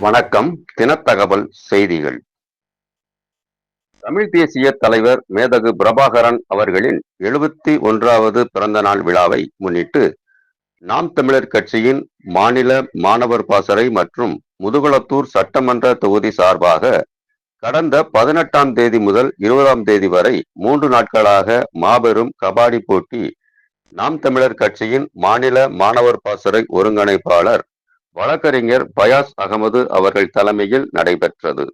வணக்கம் தினத்தகவல் செய்திகள். தமிழ் தேசிய தலைவர் மேதகு பிரபாகரன் அவர்களின் எழுபத்தி ஒன்றாவது பிறந்த நாள் விழாவை முன்னிட்டு நாம் தமிழர் கட்சியின் மாநில மாணவர் பாசறை மற்றும் முதுகுளத்தூர் சட்டமன்ற தொகுதி சார்பாக கடந்த பதினெட்டாம் தேதி முதல் இருபதாம் தேதி வரை மூன்று நாட்களாக மாபெரும் கபாடி போட்டி நாம் தமிழர் கட்சியின் மாநில மாணவர் பாசறை ஒருங்கிணைப்பாளர் வழக்கறிஞர் பயாஸ் அகமது அவர்கள் தலைமையில் நடைபெற்றது.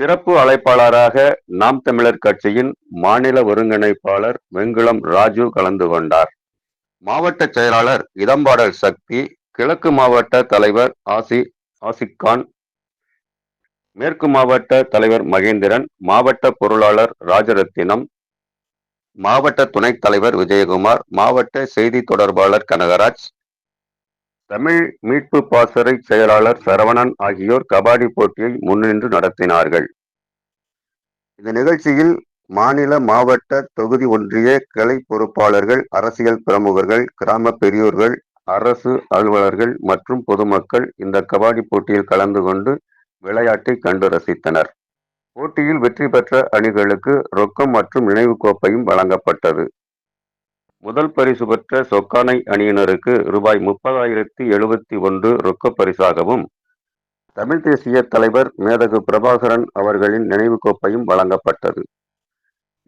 சிறப்பு அழைப்பாளராக நாம் தமிழர் கட்சியின் மாநில ஒருங்கிணைப்பாளர் வெங்குளம் ராஜு கலந்து கொண்டார். மாவட்ட செயலாளர் இதம்பாடல் சக்தி கிழக்கு மாவட்ட தலைவர் ஆசி ஆசிக்கான் மேற்கு மாவட்ட தலைவர் மகேந்திரன் மாவட்ட பொருளாளர் ராஜரத்தினம் மாவட்ட துணைத் தலைவர் விஜயகுமார் மாவட்ட செய்தி தொடர்பாளர் கனகராஜ் தமிழ் மீட்பு பாசறை செயலாளர் சரவணன் ஆகியோர் கபாடி போட்டியை முன்னின்று நடத்தினார்கள். இந்த நிகழ்ச்சியில் மாநில மாவட்ட தொகுதி ஒன்றிய கிளை பொறுப்பாளர்கள் அரசியல் பிரமுகர்கள் கிராம பெரியோர்கள் அரசு அலுவலர்கள் மற்றும் பொதுமக்கள் இந்த கபாடி போட்டியில் கலந்து கொண்டு விளையாட்டை கண்டு ரசித்தனர். போட்டியில் வெற்றி பெற்ற அணிகளுக்கு ரொக்கம் மற்றும் நினைவு கோப்பையும் வழங்கப்பட்டது. முதல் பரிசு பெற்ற சொக்கானை அணியினருக்கு ரூபாய் முப்பதாயிரத்தி எழுபத்தி ஒன்று ரொக்க பரிசாகவும் தமிழ் தேசிய தலைவர் மேதகு பிரபாகரன் அவர்களின் நினைவு கோப்பையும் வழங்கப்பட்டது.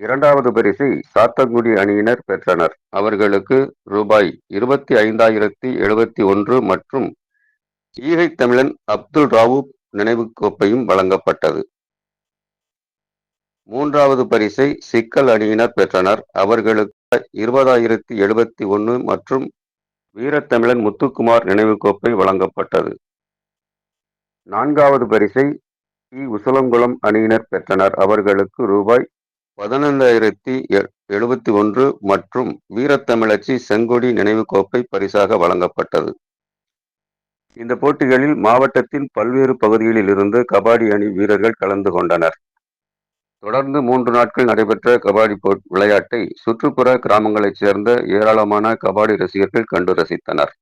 இரண்டாவது பரிசை சாத்தங்குடி அணியினர் பெற்றனர். அவர்களுக்கு ரூபாய் இருபத்தி ஐந்தாயிரத்தி எழுபத்தி ஒன்று மற்றும் ஈகை தமிழன் அப்துல் ராவூப் நினைவு கோப்பையும் வழங்கப்பட்டது. மூன்றாவது பரிசை சிக்கல் அணியினர் பெற்றனர். அவர்களுக்கு இருபதாயிரத்தி எழுபத்தி ஒன்று மற்றும் வீரத்தமிழன் முத்துக்குமார் நினைவு கோப்பை வழங்கப்பட்டது. நான்காவது பரிசை டி உசலங்குளம் அணியினர் பெற்றனர். அவர்களுக்கு ரூபாய் பதினைந்தாயிரத்தி எழுபத்தி ஒன்று மற்றும் வீரத்தமிழச்சி செங்கொடி நினைவு கோப்பை பரிசாக வழங்கப்பட்டது. இந்த போட்டிகளில் மாவட்டத்தின் பல்வேறு பகுதிகளில் இருந்து கபாடி அணி வீரர்கள் கலந்து கொண்டனர். தொடர்ந்து மூன்று நாட்கள் நடைபெற்ற கபாடி விளையாட்டை சுற்றுப்புற கிராமங்களைச் சேர்ந்த ஏராளமான கபாடி ரசிகர்கள் கண்டு ரசித்தனர்.